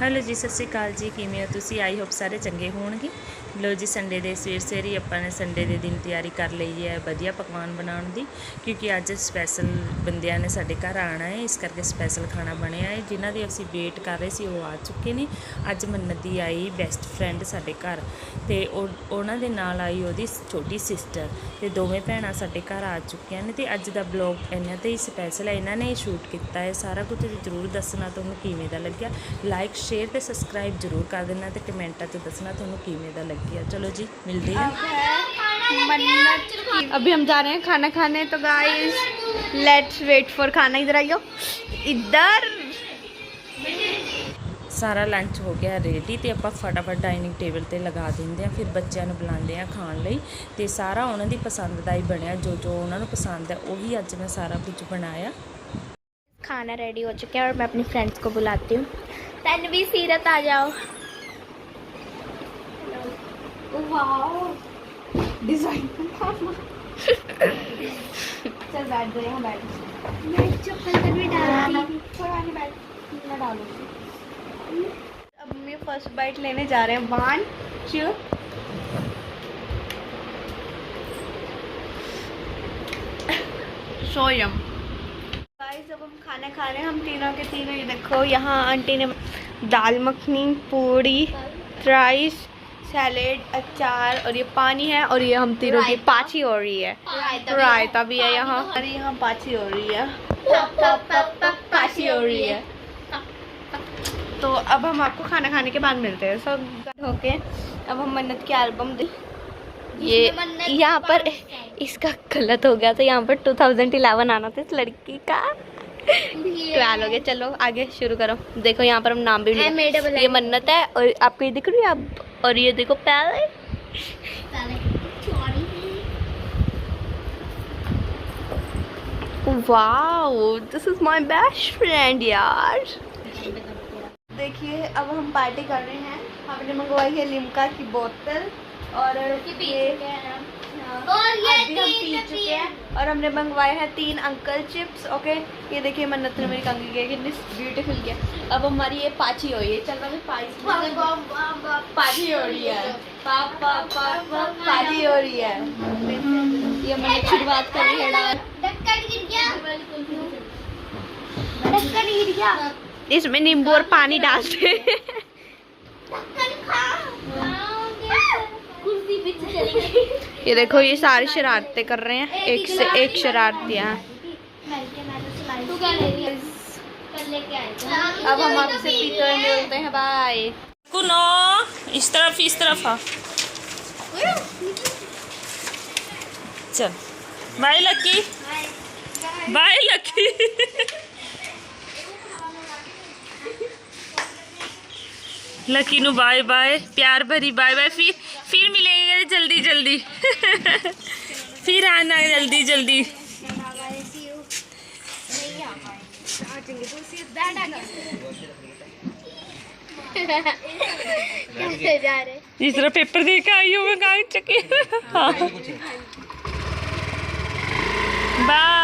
Hello ਜੀ ਸਤਿ ਸ਼੍ਰੀ ਅਕਾਲ ਜੀ ਕਿਵੇਂ ਹੋ ਤੁਸੀਂ? ਆਈ ਹੋਪ ਸਾਰੇ ਚੰਗੇ ਹੋਣਗੇ। ਲੋ ਜੀ ਸੰਡੇ ਦੇ ਸਵੇਰ ਸਵੇਰ ਹੀ ਆਪਾਂ ਨੇ ਸੰਡੇ ਦੇ ਦਿਨ ਤਿਆਰੀ ਕਰ ਲਈ ਹੈ ਵਧੀਆ ਪਕਵਾਨ ਬਣਾਉਣ ਦੀ, ਕਿਉਂਕਿ ਅੱਜ ਸਪੈਸ਼ਲ ਬੰਦਿਆਂ ਨੇ ਸਾਡੇ ਘਰ ਆਣਾ ਹੈ, ਇਸ ਕਰਕੇ ਸਪੈਸ਼ਲ ਖਾਣਾ ਬਣਿਆ ਹੈ। ਜਿਨ੍ਹਾਂ ਦੀ ਅਸੀਂ ਵੇਟ ਕਰ ਰਹੇ ਸੀ, ਉਹ ਆ ਚੁੱਕੇ ਨੇ। ਅੱਜ ਮੰਨਤ ਦੀ ਆਈ ਬੈਸਟ ਫਰੈਂਡ ਸਾਡੇ ਘਰ ਤੇ ਉਹ, ਉਹਨਾਂ ਦੇ ਨਾਲ ਆਈ ਉਹਦੀ ਛੋਟੀ ਸਿਸਟਰ ਤੇ ਦੋਵੇਂ ਭੈਣਾਂ ਸਾਡੇ ਘਰ ਆ ਚੁੱਕੀਆਂ ਨੇ ਤੇ ਅੱਜ ਦਾ ਬਲੌਗ ਇਹਨਾਂ ਤੇ ਹੀ ਸਪੈਸ਼ਲ ਹੈ। ਇਹਨਾਂ ਨੇ ਸ਼ੂਟ ਕੀਤਾ ਹੈ, ਸਾਰਾ ਕੁਝ ਜ਼ਰੂਰ ਦੱਸਣਾ ਤੁਹਾਨੂੰ ਕਿਵੇਂ ਦਾ ਲੱਗਿਆ। ਲਾਈਕ ਸ਼ੇਅਰ ਤੇ ਸਬਸਕ੍ਰਾਈਬ ਜ਼ਰੂਰ ਕਰ ਦੇਣਾ ਤੇ ਕਮੈਂਟਾਂ 'ਚ ਦੱਸਣਾ ਤੁਹਾਨੂੰ ਕਿਵੇਂ ਦਾ ਲੱਗਿਆ। ਚਲੋ ਜੀ ਮਿਲਦੇ ਹਾਂ मन्नत की अभी हम जा रहे हैं खाना खाने तो गाइस लेट्स वेट फॉर खाना इधर आइयो इधर ਸਾਰਾ ਲੰਚ ਹੋ ਗਿਆ ਰੈਡੀ ਤੇ ਆਪਾਂ ਫਟਾਫਟ ਡਾਈਨਿੰਗ ਟੇਬਲ ਤੇ ਲਗਾ ਦਿੰਦੇ ਆ ਫਿਰ ਬੱਚਿਆਂ ਨੂੰ ਬੁਲਾਉਂਦੇ ਆ ਖਾਣ ਲਈ ਤੇ ਸਾਰਾ ਉਹਨਾਂ ਦੀ ਪਸੰਦ ਦਾ ਹੀ ਬਣਿਆ ਜੋ ਜੋ ਉਹਨਾਂ ਨੂੰ ਪਸੰਦ ਹੈ ਉਹੀ ਅੱਜ ਮੈਂ ਸਾਰਾ ਕੁਝ ਬਣਾਇਆ खाना रेडी हो चुका है और मैं अपनी फ्रेंड्स को बुलाती हूँ तन्वी सीरत आ जाओ डिज़ाइन चल बैठ गए यहाँ बैठ मैं चप्पल तन्वी डाल पुरानी बैठ मैं डालूँगी अब हम फ़र्स्ट बाइट लेने जा रहे हैं वन टू सोयम। गाइस अब हम खाना खा रहे हैं हम तीनों के तीनों ये देखो यहाँ आंटी ने दाल मखनी पूड़ी राइस सैलेड अचार और ये पानी है और ये हम तीनों की पाची हो रही है। रायता भी है। यहाँ। और यहाँ पाची हो रही है। पाची हो रही है। तो अब हम आपको खाना खाने के बाद मिलते हैं। सब ओके अब हम मन्नत की एल्बम दे ये यहाँ पर इसका गलत हो गया था। यहाँ पर 2011 आना था इस लड़की का। ट्वेल्व हो। गया चलो आगे शुरू करो। देखो यहाँ पर हम नाम भी ये मन्नत है और आपको ये दिख रही है आप और ये देखो पहले wow this is my best friend यार। देखिए अब हम पार्टी कर रहे हैं। हमने मंगवाई है लिमका की बोतल और ये और ये अभी हम पी चुके हैं और हमने मंगवाए हैं तीन अंकल चिप्स ओके ये देखिए मन्नत ने मेरी कंगी की कितनी ब्यूटीफुल किया अब हमारी ये पाची हो रही है। चल रहा पाची पाची हो रही है। पा पा पा पा पाची हो रही है। ये मैंने शुरुआत कर रही है गया। इसमें नींबू और पानी डालते ढक्कन खा कुर्सी पीछे चली गई ये देखो, ये सारी शरारतें कर रहे हैं। एक से एक शरारत यहाँ क्या ले रही है कल लेके आए थे अब हम आपसे पीते मिलते हैं बाय कुनो, इस तरफ़ इस तरफ़ आ। चल। Bye Lucky bye Lucky Lucky नु बाय बाय प्यार भरी बाय बाय फिर फिर मिलेंगे जल्दी जल्दी। फिर आना जल्दी जल्दी। जिस तरह पेपर दे के आई हूँ मैं कागज़ चुकी। बाय